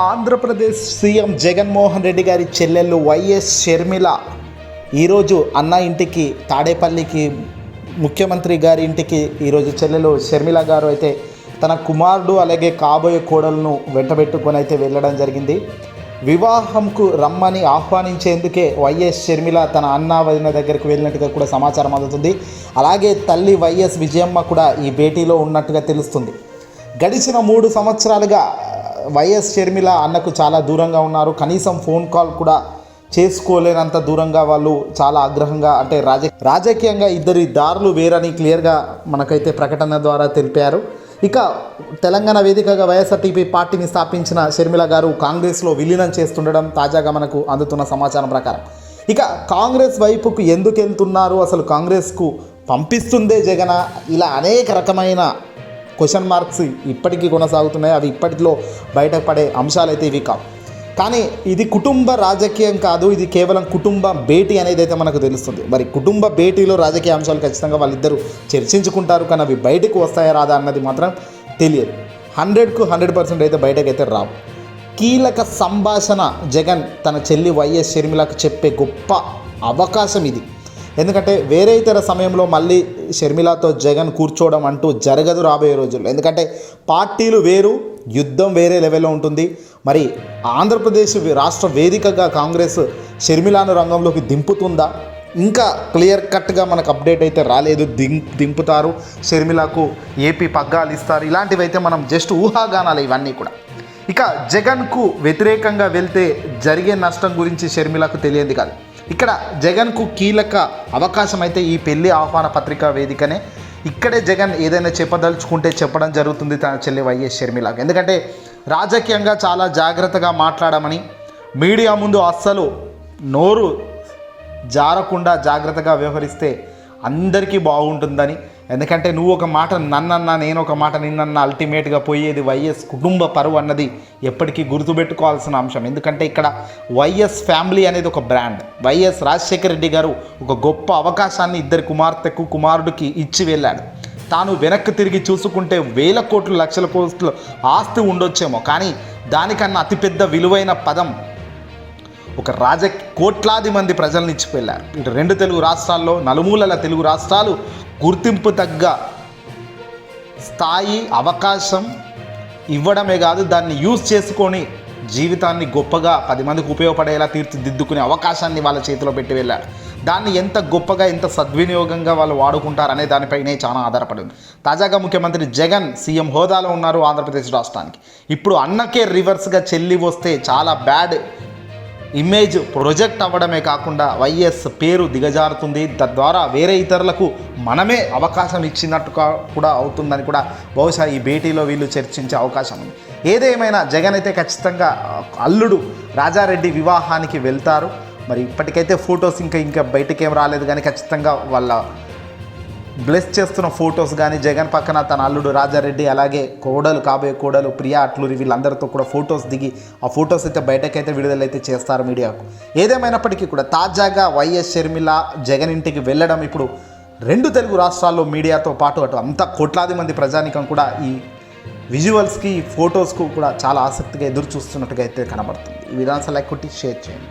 Andhra Pradesh CM Jaganmohan Reddy గారి చెల్లెళ్ళు YS Sharmila ఈరోజు అన్న ఇంటికి తాడేపల్లికి ముఖ్యమంత్రి గారి ఇంటికి ఈరోజు చెల్లెలు షర్మిల గారు అయితే తన కుమారుడు అలాగే కాబోయే కోడలను వెంటబెట్టుకొని అయితే వెళ్ళడం జరిగింది. వివాహంకు రమ్మని ఆహ్వానించేందుకే వైఎస్ షర్మిల తన అన్న వదిన దగ్గరికి వెళ్ళినట్టుగా కూడా సమాచారం అందుతుంది. అలాగే తల్లి వైఎస్ విజయమ్మ కూడా ఈ భేటీలో ఉన్నట్టుగా తెలుస్తుంది. గడిచిన మూడు సంవత్సరాలుగా వైఎస్ షర్మిల అన్నకు చాలా దూరంగా ఉన్నారు. కనీసం ఫోన్ కాల్ కూడా చేసుకోలేనంత దూరంగా వాళ్ళు చాలా ఆగ్రహంగా అంటే రాజ రాజకీయంగా ఇద్దరి దారులు వేరని క్లియర్గా మనకైతే ప్రకటన ద్వారా తెలిపారు. ఇక తెలంగాణ వేదికగా వైఎస్ఆర్టీపీ పార్టీని స్థాపించిన షర్మిల గారు కాంగ్రెస్లో విలీనం చేస్తుండడం తాజాగా మనకు అందుతున్న సమాచారం ప్రకారం. ఇక కాంగ్రెస్ వైపుకు ఎందుకు వెళ్తున్నారు అసలు కాంగ్రెస్కు పంపిస్తుందే జగన? ఇలా అనేక రకమైన క్వశ్చన్ మార్క్స్ ఇప్పటికీ కొనసాగుతున్నాయి. అవి ఇప్పటిలో బయటపడే అంశాలు అయితే ఇవి కావు. కానీ ఇది కుటుంబ రాజకీయం కాదు. ఇది కేవలం కుటుంబ భేటీ అనేది అయితే మనకు తెలుస్తుంది. మరి కుటుంబ భేటీలో రాజకీయ అంశాలు ఖచ్చితంగా వాళ్ళిద్దరూ చర్చించుకుంటారు. కానీ అవి బయటకు వస్తాయా రాదా అన్నది మాత్రం తెలియదు. హండ్రెడ్కు హండ్రెడ్ పర్సెంట్ అయితే బయటకైతే రావు. కీలక సంభాషణ జగన్ తన చెల్లి వైఎస్ షర్మిలకు చెప్పే గొప్ప అవకాశం ఇది. ఎందుకంటే వేరే ఇతర సమయంలో మళ్ళీ షర్మిలాతో జగన్ కూర్చోవడం అంటూ జరగదు రాబోయే రోజుల్లో. ఎందుకంటే పార్టీలు వేరు యుద్ధం వేరే లెవెల్లో ఉంటుంది. మరి ఆంధ్రప్రదేశ్ రాష్ట్ర వేదికగా కాంగ్రెస్ షర్మిలాను రంగంలోకి దింపుతుందా? ఇంకా క్లియర్ కట్గా మనకు అప్డేట్ అయితే రాలేదు. దిం దింపుతారు. షర్మిలకు ఏపీ పగ్గాలు ఇస్తారు. ఇలాంటివి అయితే మనం జస్ట్ ఊహాగానాలు ఇవన్నీ కూడా. ఇక జగన్కు వ్యతిరేకంగా వెళ్తే జరిగే నష్టం గురించి షర్మిలకు తెలియదు కాదు. ఇక్కడ జగన్కు కీలక అవకాశం అయితే ఈ పెళ్ళి ఆహ్వాన పత్రిక వేదికనే. ఇక్కడే జగన్ ఏదైనా చెప్పదలుచుకుంటే చెప్పడం జరుగుతుంది తన చెల్లి వైఎస్ షర్మిలకు. ఎందుకంటే రాజకీయంగా చాలా జాగ్రత్తగా మాట్లాడమని మీడియా ముందు అస్సలు నోరు జారకుండా జాగ్రత్తగా వ్యవహరిస్తే అందరికీ బాగుంటుందని. ఎందుకంటే నువ్వు ఒక మాట నన్నన్నా నేను ఒక మాట నిన్నన్న అల్టిమేట్గా పోయేది వైఎస్ కుటుంబ పరువు అన్నది ఎప్పటికీ గుర్తుపెట్టుకోవాల్సిన అంశం. ఎందుకంటే ఇక్కడ వైఎస్ ఫ్యామిలీ అనేది ఒక బ్రాండ్. వైఎస్ రాజశేఖర రెడ్డి గారు ఒక గొప్ప అవకాశాన్ని ఇద్దరి కుమార్తెకు కుమారుడికి ఇచ్చి వెళ్ళాడు. తాను వెనక్కి తిరిగి చూసుకుంటే వేల కోట్లు లక్షల కోట్లు ఆస్తి ఉండొచ్చేమో. కానీ దానికన్నా అతిపెద్ద విలువైన పదం ఒక రాజ కోట్లాది మంది ప్రజలను ఇచ్చిపోయారు ఇటు రెండు తెలుగు రాష్ట్రాల్లో నలుమూలల తెలుగు రాష్ట్రాలు గుర్తింపు తగ్గ స్థాయి అవకాశం ఇవ్వడమే కాదు దాన్ని యూజ్ చేసుకొని జీవితాన్ని గొప్పగా పది మందికి ఉపయోగపడేలా తీర్చిదిద్దుకునే అవకాశాన్ని వాళ్ళ చేతిలో పెట్టి వెళ్ళారు. దాన్ని ఎంత గొప్పగా ఎంత సద్వినియోగంగా వాళ్ళు వాడుకుంటారు అనే దానిపైనే చాలా ఆధారపడి ఉంది. తాజాగా ముఖ్యమంత్రి జగన్ సీఎం హోదాలో ఉన్నారు ఆంధ్రప్రదేశ్ రాష్ట్రానికి. ఇప్పుడు అన్నకే రివర్స్గా చెల్లి వస్తే చాలా బ్యాడ్ ఇమేజ్ ప్రొజెక్ట్ అవ్వడమే కాకుండా వైఎస్ పేరు దిగజారుతుంది. తద్వారా వేరే ఇతరులకు మనమే అవకాశం ఇచ్చినట్టుగా కూడా అవుతుందని కూడా బహుశా ఈ భేటీలో వీళ్ళు చర్చించే అవకాశం ఉంది. ఏదేమైనా జగన్ అయితే ఖచ్చితంగా అల్లుడు రాజారెడ్డి వివాహానికి వెళ్తారు. మరి ఇప్పటికైతే ఫొటోస్ ఇంకా ఇంకా బయటకేం రాలేదు కానీ ఖచ్చితంగా వాళ్ళ బ్లెస్ చేస్తున్న ఫొటోస్ కానీ జగన్ పక్కన తన అల్లుడు రాజారెడ్డి అలాగే కోడలు కాబోయే కోడలు ప్రియా అట్లూరి వీళ్ళందరితో కూడా ఫొటోస్ దిగి ఆ ఫొటోస్ అయితే బయటకైతే విడుదలైతే చేస్తారు మీడియాకు. ఏదేమైనప్పటికీ కూడా తాజాగా వైఎస్ షర్మిల జగన్ ఇంటికి వెళ్ళడం ఇప్పుడు రెండు తెలుగు రాష్ట్రాల్లో మీడియాతో పాటు అటు అంత కోట్లాది మంది ప్రజానికం కూడా ఈ విజువల్స్కి ఫొటోస్కు కూడా చాలా ఆసక్తిగా ఎదురు చూస్తున్నట్టుగా అయితే కనబడుతుంది. ఈ విధానం లైక్ కొట్టి షేర్ చేయండి.